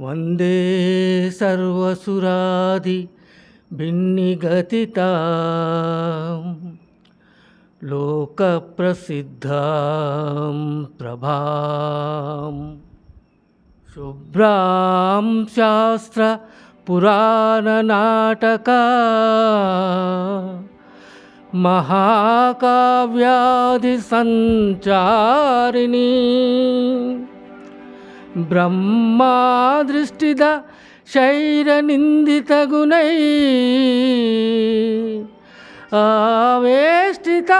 వందే సర్వసురాది భిన్నిగతితా. లోకప్రసిద్ధాం ప్రభా. శుభ్రాం శాస్త్ర పురాణనాటక మహాకావ్యాధి సంచారిణీ. బ్రహ్మాదృష్టిద శైరనిందితగుణై ఆవేష్టిత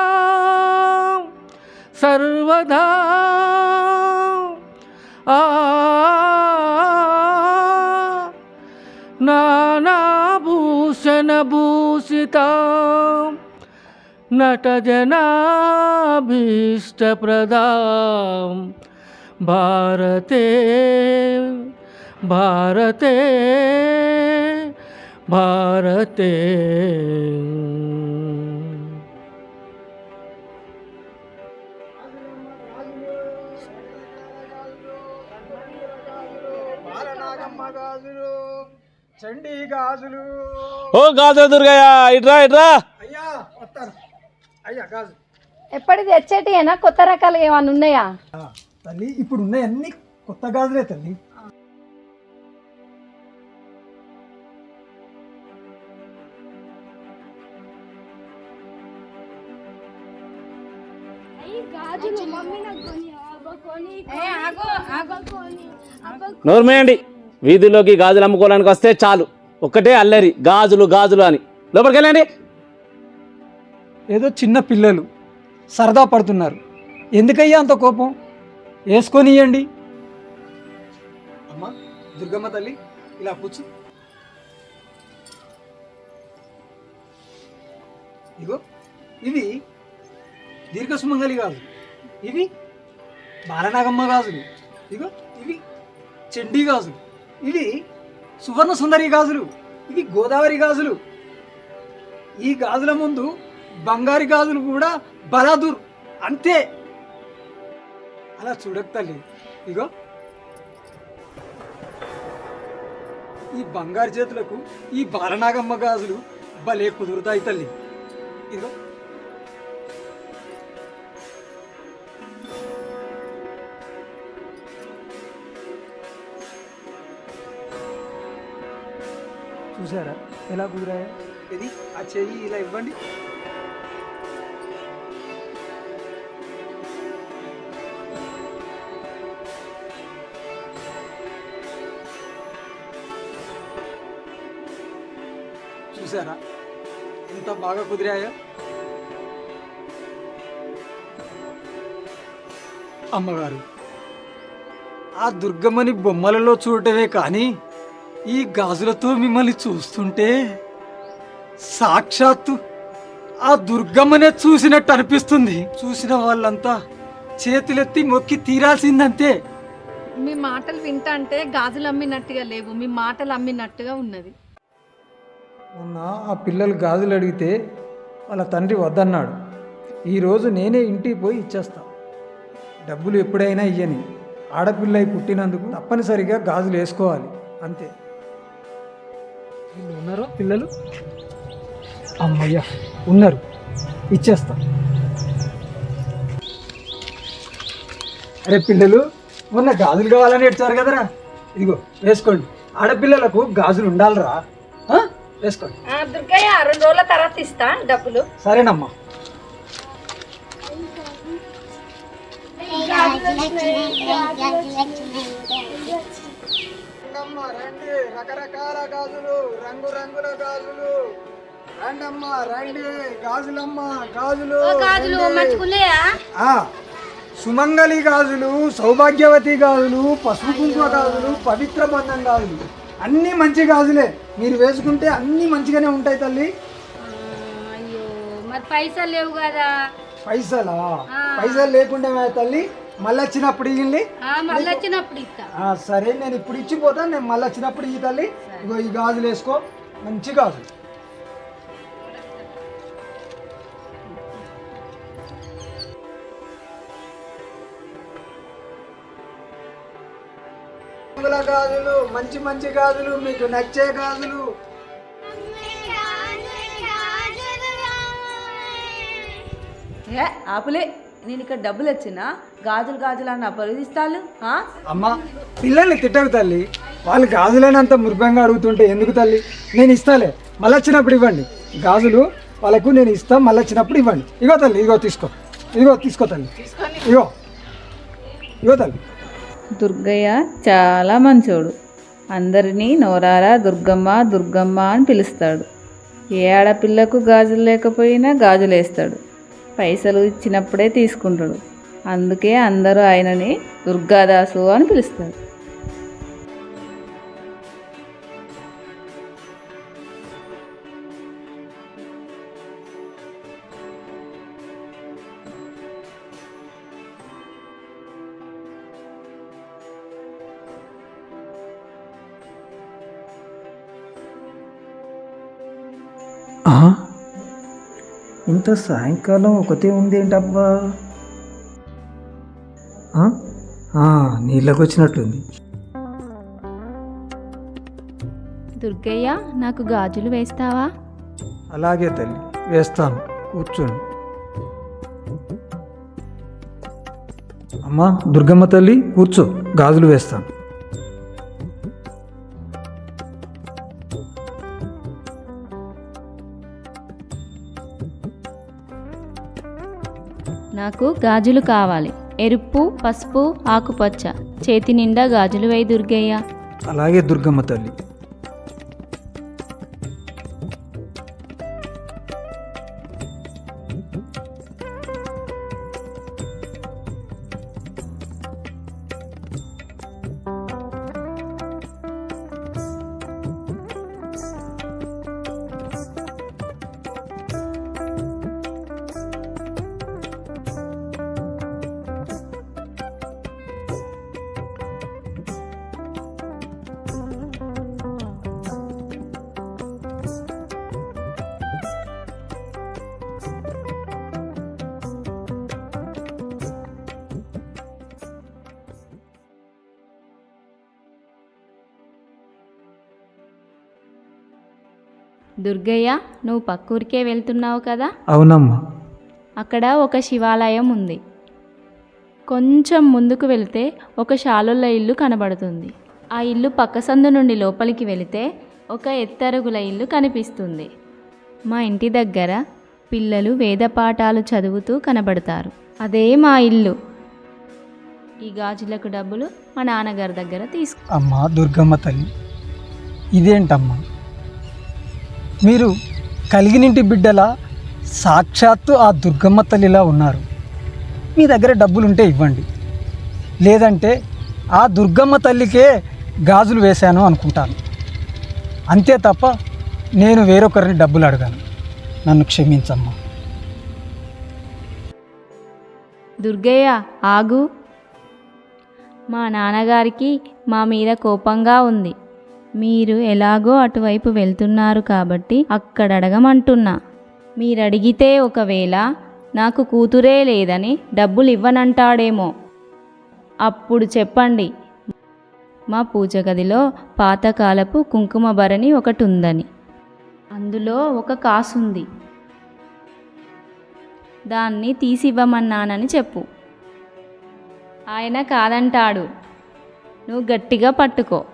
సర్వదా ఆ నానాభూషణభూషిత నటజనాభీష్టప్రదా భారతే భారతే భారతే బాలనాగమ్మ గాజులు చండీ గాజులు ఓ గాజుల దుర్గయ్య ఇట్రా ఇట్రా. అయ్యా వస్తాను అయ్యా గాజు ఎప్పటి తెచ్చేటియేనా కొత్త రకాలు ఏమైనా ఉన్నాయా? ఆ, తల్లి ఇప్పుడు ఉన్నాయి అన్ని కొత్త గాజులే తల్లి నోర్మేయండి. వీధిలోకి గాజులు అమ్ముకోవడానికి వస్తే చాలు. ఒక్కటే అల్లరి గాజులు గాజులు అని. లోపలికి వెళ్ళండి ఏదో చిన్న పిల్లలు సరదా పడుతున్నారు. ఎందుకయ్యా అంత కోపం? వేసుకొని ఇవ్వండి అమ్మ దుర్గమ్మ తల్లి ఇలా కూర్చు. ఇగో ఇవి దీర్ఘ సుమంగలి గాజులు ఇవి బాలనాగమ్మ గాజులు. ఇగో ఇవి చండీ గాజులు. ఇవి సువర్ణ సుందరి గాజులు. ఇవి గోదావరి గాజులు. ఈ గాజుల ముందు బంగారు గాజులు కూడా బలాదూర్. అంతే. అలా చూడక తల్లి. ఇగో. ఈ బంగారు చేతులకు ఈ బాలనాగమ్మ గాజులు భలే కుదురుతాయి తల్లి. ఇదిగో. చూసారా? ఎలా కుదిరాయా? ఇది ఆ చెయ్యి ఇలా ఇవ్వండి. చూసారా ఎంత బాగా కుదిరాయో? అమ్మగారు ఆ దుర్గమ్మని బొమ్మలలో చూడటమే కానీ ఈ గాజులతో మిమ్మల్ని చూస్తుంటే సాక్షాత్తు ఆ దుర్గమ్మనే చూసినట్టు అనిపిస్తుంది. చూసిన వాళ్ళంతా చేతులెత్తి మొక్కి తీరాల్సిందంతే. మీ మాటలు వింటా అంటే గాజులు అమ్మినట్టుగా లేవు. మీ మాటలు అమ్మినట్టుగా ఉన్నది. మొన్న ఆ పిల్లలు గాజులు అడిగితే వాళ్ళ తండ్రి వద్దన్నాడు ఈరోజు నేనే ఇంటికి పోయి ఇచ్చేస్తా. డబ్బులు ఎప్పుడైనా ఇయ్యని. ఆడపిల్ల పుట్టినందుకు తప్పనిసరిగా గాజులు వేసుకోవాలి. అంతే. ఉన్నారో? పిల్లలు? అమ్మయ్యా ఉన్నారు. ఇచ్చేస్తా. అరే పిల్లలు మొన్న గాజులు కావాలని ఇచ్చారు కదరా. ఇదిగో వేసుకోండి. ఆడపిల్లలకు గాజులు ఉండాలిరా? వేసుకోండి. దుర్గయ్య రెండు రోజుల తర్వాత ఇస్తా డబ్బులు. సరేనమ్మా. రండి. రకరకాల గాజులు రంగు రంగుల గాజులు. రండమ్మ రండి. గాజులమ్మ గాజులు. రండి. ఆ, సుమంగళి గాజులు సౌభాగ్యవతి గాజులు పసుపు కుంకుమ గాజులు పవిత్ర బంధం గాజులు. అన్నీ మంచి గాజులే. మీరు వేసుకుంటే అన్నీ మంచిగానే ఉంటాయి తల్లి. అయ్యో మరి పైసలు లేవు కదా. పైసలా? పైసలు లేకుండా తల్లి? మళ్ళీ వచ్చినప్పుడు ఇవ్వండి మళ్ళీ వచ్చినప్పుడు ఇస్తా సరే నేను ఇప్పుడు ఇచ్చిపోతాను నేను మళ్ళీ వచ్చినప్పుడు ఈ తల్లి ఇగో ఈ గాజులు వేసుకో. మంచి గాజులు. రంగుల గాజులు మంచి మంచి గాజులు మీకు నచ్చే గాజులు. ఏ ఆపులే. నేను ఇక్కడ డబ్బులు వచ్చినా గాజులు గాజులు అన్న పరిధిస్తాను అమ్మ పిల్లల్ని తిట్టకు తల్లి. వాళ్ళు గాజులైనంత మృగంగా అడుగుతుంటే ఎందుకు తల్లి? నేను ఇస్తాలే. మళ్ళీ వచ్చినప్పుడు ఇవ్వండి. గాజులు వాళ్ళకు నేను ఇస్తాను మళ్ళీ వచ్చినప్పుడు ఇవ్వండి. ఇగో తల్లి ఇగో తీసుకో. ఇగో తీసుకో తల్లి. ఇగో. ఇగో తల్లి. దుర్గయ్య చాలా మంచోడు. అందరినీ నోరారా దుర్గమ్మ దుర్గమ్మ అని పిలుస్తాడు. ఏ ఆడపిల్లకు గాజులు లేకపోయినా గాజులు వేస్తాడు పైసలు ఇచ్చినప్పుడే తీసుకుంటాడు. అందుకే అందరూ ఆయనని దుర్గాదాసు అని పిలుస్తారు. ఇంత సాయంకాలం ఒకటే ఉంది ఏంటబ్బా నీళ్ళకి వచ్చినట్టుంది దుర్గయ్య నాకు గాజులు వేస్తావా? అలాగే తల్లి వేస్తాను. కూర్చోండి. అమ్మా దుర్గమ్మ తల్లి కూర్చో గాజులు వేస్తాను. నాకు గాజులు కావాలి. ఎరుపు పసుపు ఆకుపచ్చ. చేతి నిండా గాజులు వై దుర్గయ్య. అలాగే దుర్గమ్మ తల్లి. దుర్గయ్య నువ్వు పక్కూరికే వెళ్తున్నావు కదా? అవునమ్మా. అక్కడ ఒక శివాలయం ఉంది. కొంచెం ముందుకు వెళితే ఒక శాలుల ఇల్లు కనబడుతుంది. ఆ ఇల్లు పక్క సందు నుండి లోపలికి వెళితే ఒక ఎత్తరుగుల ఇల్లు కనిపిస్తుంది. మా ఇంటి దగ్గర పిల్లలు వేద పాఠాలు చదువుతూ కనబడతారు. అదే మా ఇల్లు. ఈ గాజులకు డబ్బులు మా నాన్నగారి దగ్గర తీసుకు అమ్మా దుర్గమ్మ తల్లి. ఇదేంటమ్మా? మీరు కలిగినింటి బిడ్డల సాక్షాత్తు ఆ దుర్గమ్మ తల్లిలా ఉన్నారు. మీ దగ్గర డబ్బులుంటే ఇవ్వండి. లేదంటే ఆ దుర్గమ్మ తల్లికే గాజులు వేశాను అనుకుంటాను. అంతే తప్ప నేను వేరొకరిని డబ్బులు అడగాను. నన్ను క్షమించమ్మా. దుర్గయ్య ఆగు. మా నాన్నగారికి మా మీద కోపంగా ఉంది. మీరు ఎలాగో అటువైపు వెళ్తున్నారు కాబట్టి అక్కడ అడగమంటున్నా మీరు అడిగితే ఒకవేళ నాకు కూతురే లేదని డబ్బులు ఇవ్వనంటాడేమో అప్పుడు చెప్పండి. మా పూజ గదిలో పాతకాలపు కుంకుమ భరణి ఒకటి ఉందని అందులో ఒక కాసుంది. దాన్ని తీసివ్వమన్నానని చెప్పు. ఆయన కాదంటాడు. నువ్వు గట్టిగా పట్టుకో.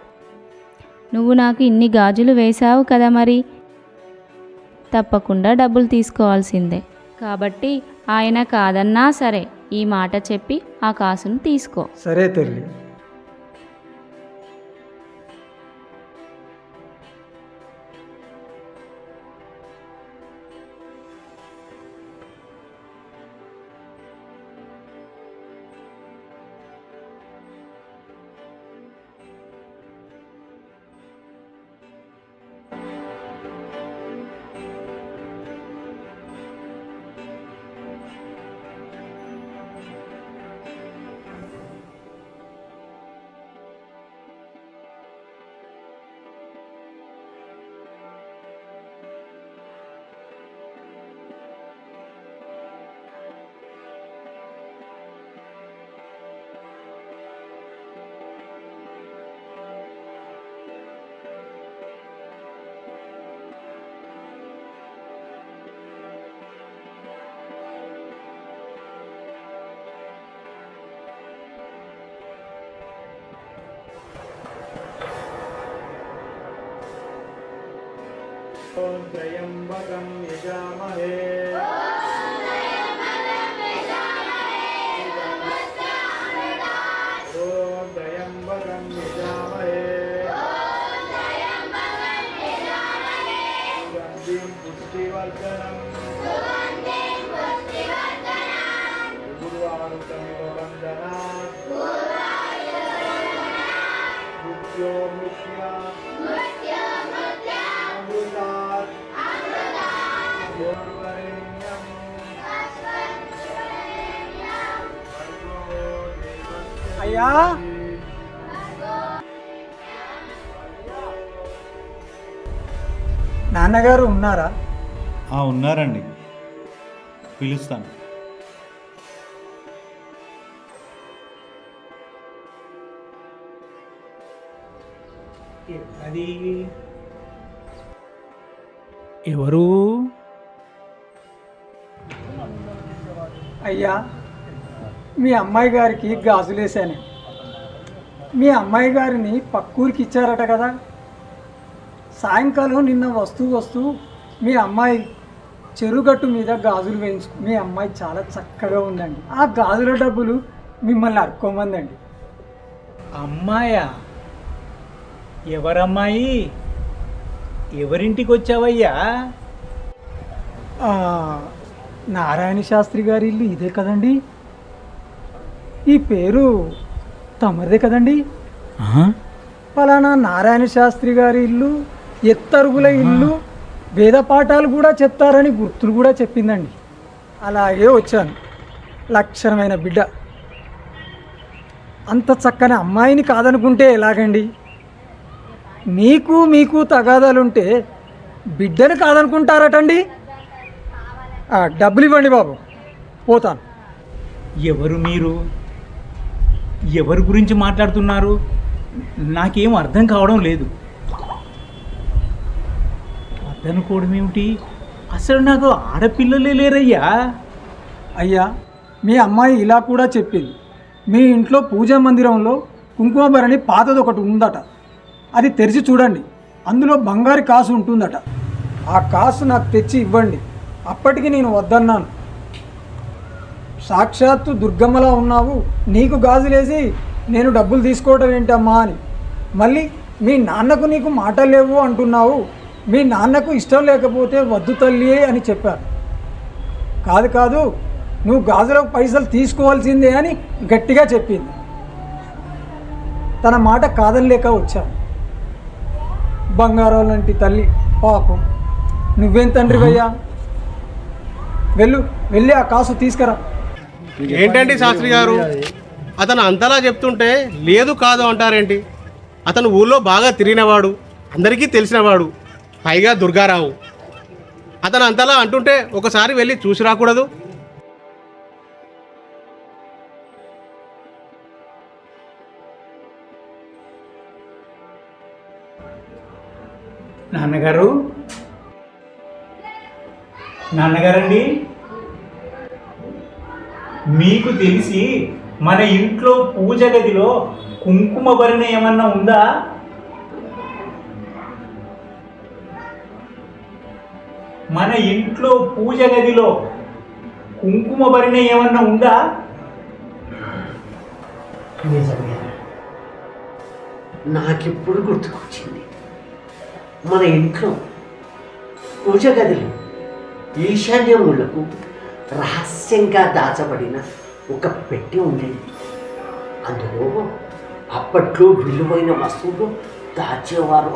నువ్వు నాకు ఇన్ని గాజులు వేశావు కదా మరి? తప్పకుండా డబ్బులు తీసుకోవాల్సిందే. కాబట్టి ఆయన కాదన్నా సరే ఈ మాట చెప్పి ఆ కాసును తీసుకో. సరే తల్లి. త్రయంబకం యజామహే అయ్యా. నాన్నగారు ఉన్నారా? ఆ, ఉన్నారండి. పిలుస్తాను. అది ఎవరు? అయ్యా. మీ అమ్మాయి గారికి గాజులేసాను మీ అమ్మాయి గారిని పక్కూరికి ఇచ్చారట కదా. సాయంకాలం నిన్న వస్తూ వస్తూ మీ అమ్మాయి చెరుగట్టు మీద గాజులు వేయించు మీ అమ్మాయి చాలా చక్కగా ఉందండి. ఆ గాజుల డబ్బులు మిమ్మల్ని అడుక్కోమందండి. అమ్మాయా? ఎవరమ్మాయి? ఎవరింటికి వచ్చావయ్యా? నారాయణ శాస్త్రి గారి ఇల్లు ఇదే కదండి. ఈ పేరు తమరిదే కదండి. ఫలానా నారాయణ శాస్త్రి గారి ఇల్లు ఎత్తరుగుల ఇల్లు వేద పాఠాలు కూడా చెప్తారని గుర్తులు కూడా చెప్పిందండి. అలాగే వచ్చాను. లక్షణమైన బిడ్డ. అంత చక్కని అమ్మాయిని కాదనుకుంటే ఎలాగండి? మీకు మీకు తగాదాలుంటే బిడ్డని కాదనుకుంటారటండి? డబ్బులు ఇవ్వండి బాబు. పోతాను. ఎవరు మీరు? ఎవరి గురించి మాట్లాడుతున్నారు? నాకేం అర్థం కావడం లేదు. అర్థనుకోవడం ఏమిటి? అసలు నాకు ఆడపిల్లలే లేరయ్యా. అయ్యా మీ అమ్మాయి ఇలా కూడా చెప్పింది. మీ ఇంట్లో పూజా మందిరంలో కుంకుమభరణి పాతది ఒకటి ఉందట. అది తెరిచి చూడండి. అందులో బంగారు కాసు ఉంటుందట. ఆ కాసు నాకు తెచ్చి ఇవ్వండి. అప్పటికి నేను వద్దన్నాను. సాక్షాత్తు దుర్గమ్మలా ఉన్నావు. నీకు గాజులేసి నేను డబ్బులు తీసుకోవడం ఏంటమ్మా అని. మళ్ళీ మీ నాన్నకు నీకు మాట లేవు అంటున్నావు. మీ నాన్నకు ఇష్టం లేకపోతే వద్దు తల్లి అని చెప్పారు. కాదు కాదు నువ్వు గాజులకు పైసలు తీసుకోవాల్సిందే అని గట్టిగా చెప్పింది. తన మాట కాదనలేక వచ్చాను. బంగారం లాంటి తల్లి పాపం. నువ్వేం తండ్రివయ్యా? వెళ్ళు వెళ్ళి ఆ కాసు తీసుకురా. ఏంటండి శాస్త్రి గారు? అతను అంతలా చెప్తుంటే లేదు కాదు అంటారేంటి? అతను ఊళ్ళో బాగా తిరిగినవాడు అందరికీ తెలిసినవాడు పైగా దుర్గారావు. అతను అంతలా అంటుంటే ఒకసారి వెళ్ళి చూసి రాకూడదు? నాన్నగారు? నాన్నగారండి? మీకు తెలిసి మన ఇంట్లో పూజ గదిలో కుంకుమ భరణ ఏమన్నా ఉందా? మన ఇంట్లో పూజ గదిలో కుంకుమ భరణ ఏమన్నా ఉందా? నిజమే నాకిప్పుడు గుర్తుకొచ్చింది. మన ఇంట్లో పూజ గదిలో ఈశాన్యములకు రహస్యంగా దాచబడిన ఒక పెట్టి ఉండేది. అందులో అప్పట్లో విలువైన వస్తువులు దాచేవారు.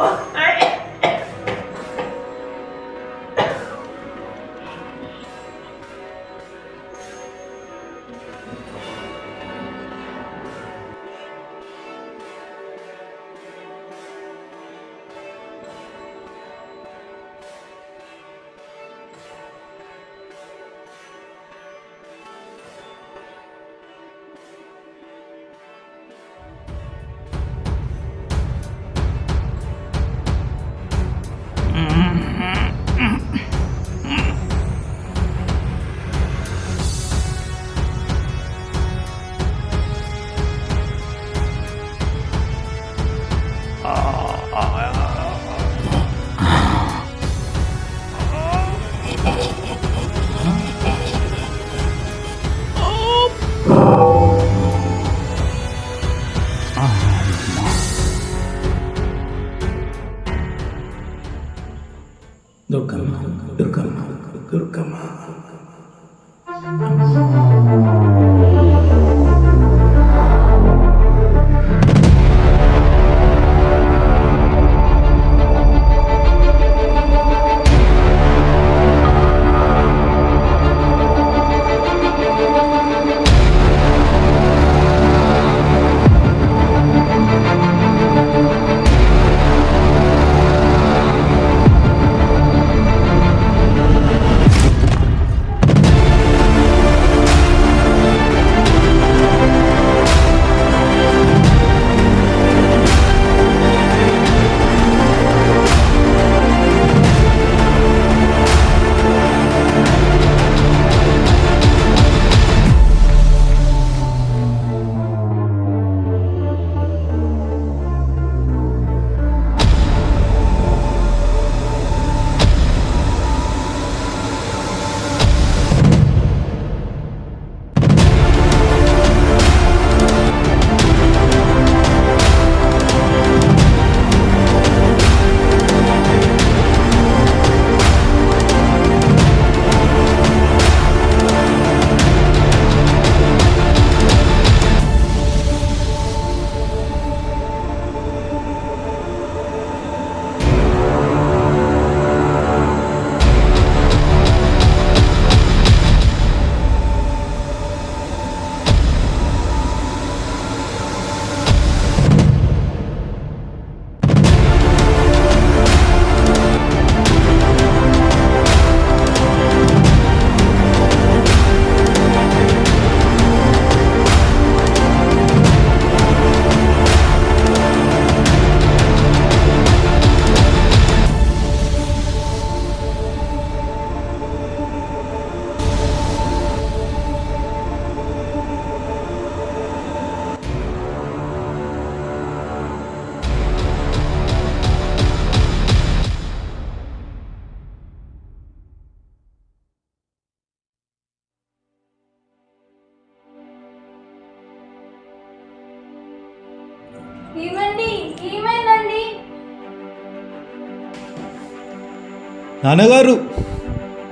నాన్నగారు.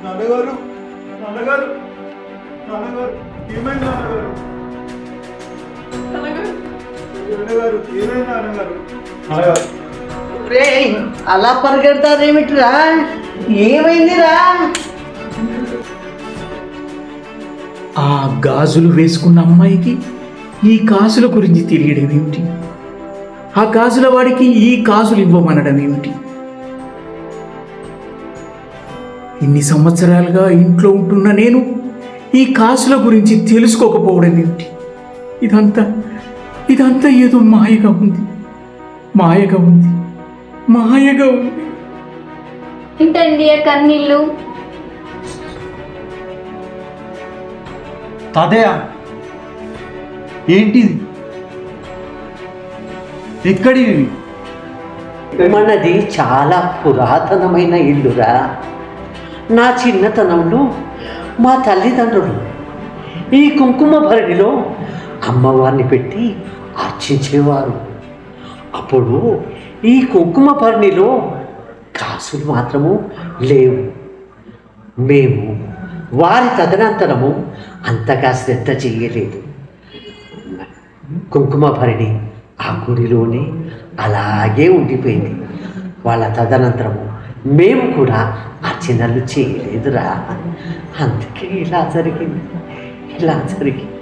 నాన్నగారు నాన్నగారు నాన్నగారు ఏమైంది నాన్నగారు? నాన్నగారు. ఏమైంది నాన్నగారు? నాన్నగారు. రే అలా పరిగెడతారేమిట్రా? ఏమైందిరా? ఆ గాజులు వేసుకున్న అమ్మాయికి ఈ గాజుల గురించి తెలియడం ఏమిటి? ఆ గాజుల వాడికి ఈ గాజులు ఇవ్వమనడం ఏమిటి? ఇన్ని సంవత్సరాలుగా ఇంట్లో ఉంటున్న నేను ఈ కాసుల గురించి తెలుసుకోకపోవడం ఏమిటి ఇదంతా ఇదంతా ఏదో మాయగా ఉంది. మాయగా ఉంది. మాయగా ఉంది. ఏంటండి ఆ కన్నీళ్ళు? తాతయ్య ఏంటిది ఎక్కడివి? మనది చాలా పురాతనమైన ఇల్లురా. నా చిన్నతనంలో మా తల్లిదండ్రులు ఈ కుంకుమ భరణిలో అమ్మవారిని పెట్టి అర్చించేవారు. అప్పుడు ఈ కుంకుమ భరణిలో కాసులు మాత్రము లేవు. మేము వారి తదనంతరము అంతగా శ్రద్ధ చేయలేదు. కుంకుమ భరణి ఆ గుడిలోనే అలాగే ఉండిపోయింది. వాళ్ళ తదనంతరము మేము కూడా అర్చనలు చేయలేదురా. అందుకే ఇలా జరిగింది. ఇలా జరిగింది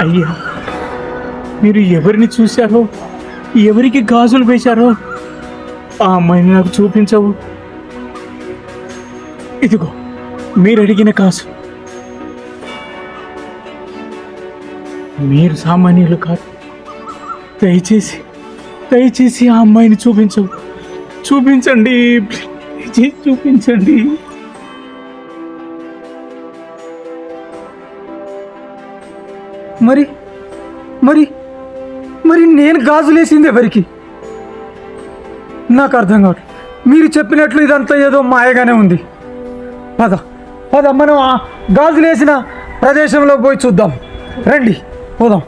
అయ్యా మీరు ఎవరిని చూశారో ఎవరికి గాజులు వేశారో ఆ అమ్మాయిని నాకు చూపించవు. ఇదిగో మీరు అడిగిన కాసు. మీరు సామాన్యులు కాదు. దయచేసి దయచేసి ఆ అమ్మాయిని చూపించవు చూపించండి చూపించండి. మరి మరి మరి నేను గాజులేసింది ఎవరికి? నాకు అర్థం కావట్లేదు మీరు చెప్పినట్లు ఇదంతా ఏదో మాయగానే ఉంది. పద పద మనం ఆ గాజులు వేసిన ప్రదేశంలో పోయి చూద్దాం. రండి పోదాం.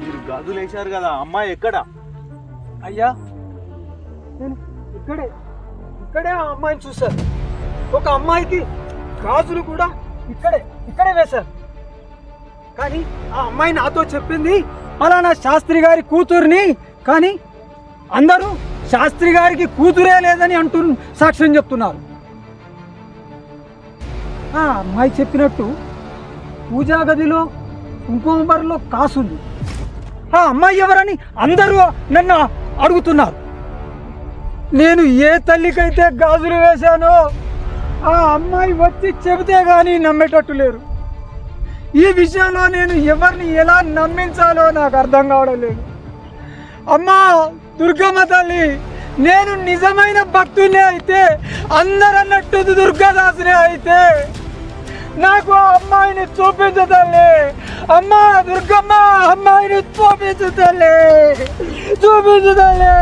మీరు గాజులు వేశారు కదా అమ్మాయి ఎక్కడ? అయ్యా నేను ఇక్కడే ఇక్కడే ఆ అమ్మాయిని చూశాను. ఒక అమ్మాయికి గాజులు కూడా ఇక్కడే ఇక్కడే వేశారు. కానీ ఆ అమ్మాయి నాతో చెప్పింది పలానా శాస్త్రి గారి కూతుర్ని. కానీ అందరూ శాస్త్రి గారికి కూతురే లేదని అంటూ సాక్ష్యం చెప్తున్నారు. ఆ అమ్మాయి చెప్పినట్టు పూజా గదిలో కుంకుమబరిలో కాసుంది. ఆ అమ్మాయి ఎవరని అందరూ నన్ను అడుగుతున్నారు. నేను ఏ తల్లికైతే గాజులు వేశానో ఆ అమ్మాయి వచ్చి చెబితే కానీ నమ్మేటట్టు లేరు. ఈ విషయంలో నేను ఎవరిని ఎలా నమ్మించాలో నాకు అర్థం కావడం లేదు. అమ్మా దుర్గమ్మ తల్లి నేను నిజమైన భక్తునే అయితే అందరన్నట్టు దుర్గాదాసునే అయితే నాకు ఆ అమ్మాయిని చూపించు తల్లి. అమ్మా దుర్గమ్మ అమ్మాయిని చూపించు తల్లి. చూపించు తల్లి.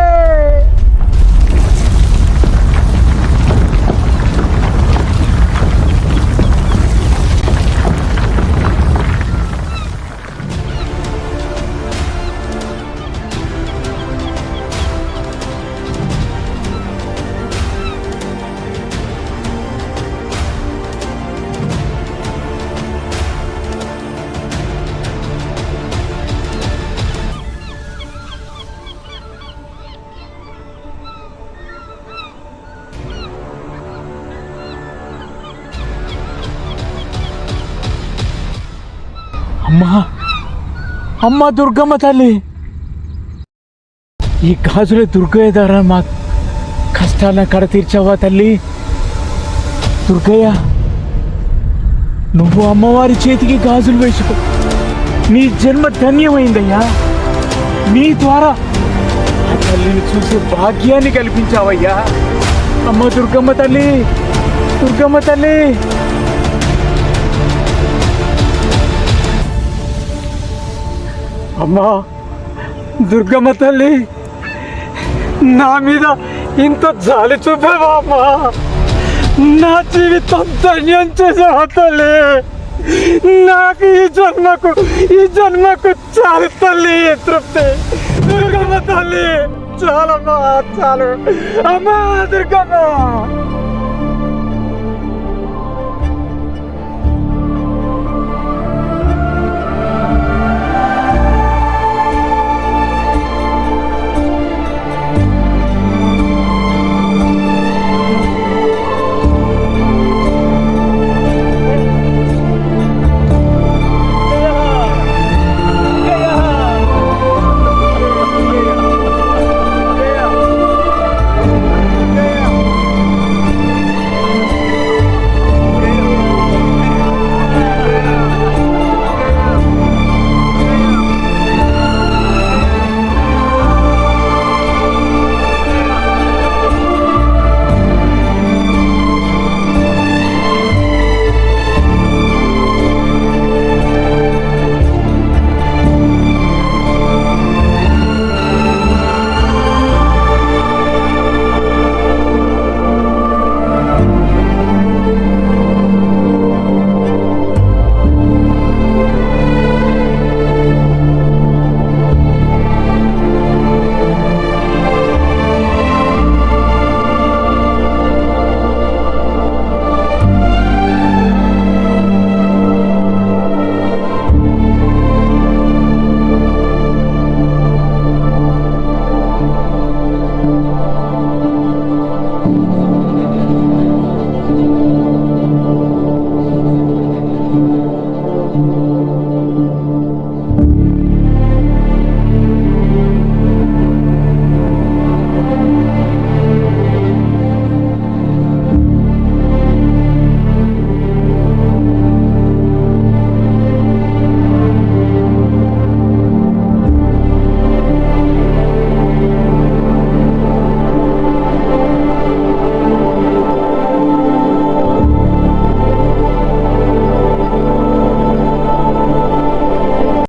అమ్మా. అమ్మా దుర్గమ్మ తల్లి. ఈ గాజుల దుర్గయ్య ద్వారా మా కష్టాలను కడ తీర్చావా తల్లి? దుర్గయ్య నువ్వు అమ్మవారి చేతికి గాజులు వేసుకో. నీ జన్మ ధన్యమైందయ్యా. నీ ద్వారా తల్లిని చూసే భాగ్యాన్ని కల్పించావయ్యా. అమ్మ దుర్గమ్మ తల్లి దుర్గమ్మ తల్లి. అమ్మా దుర్గమ్మ తల్లి నా మీద ఇంత జాలి చూపావా అమ్మా? నా జీవితం ధన్యం చేసావా తల్లి? నాకు ఈ జన్మకు ఈ జన్మకు చాలు తల్లి తృప్తి? దుర్గమ్మ తల్లి చాలమ్మా చాలు. అమ్మా దుర్గమ్మ!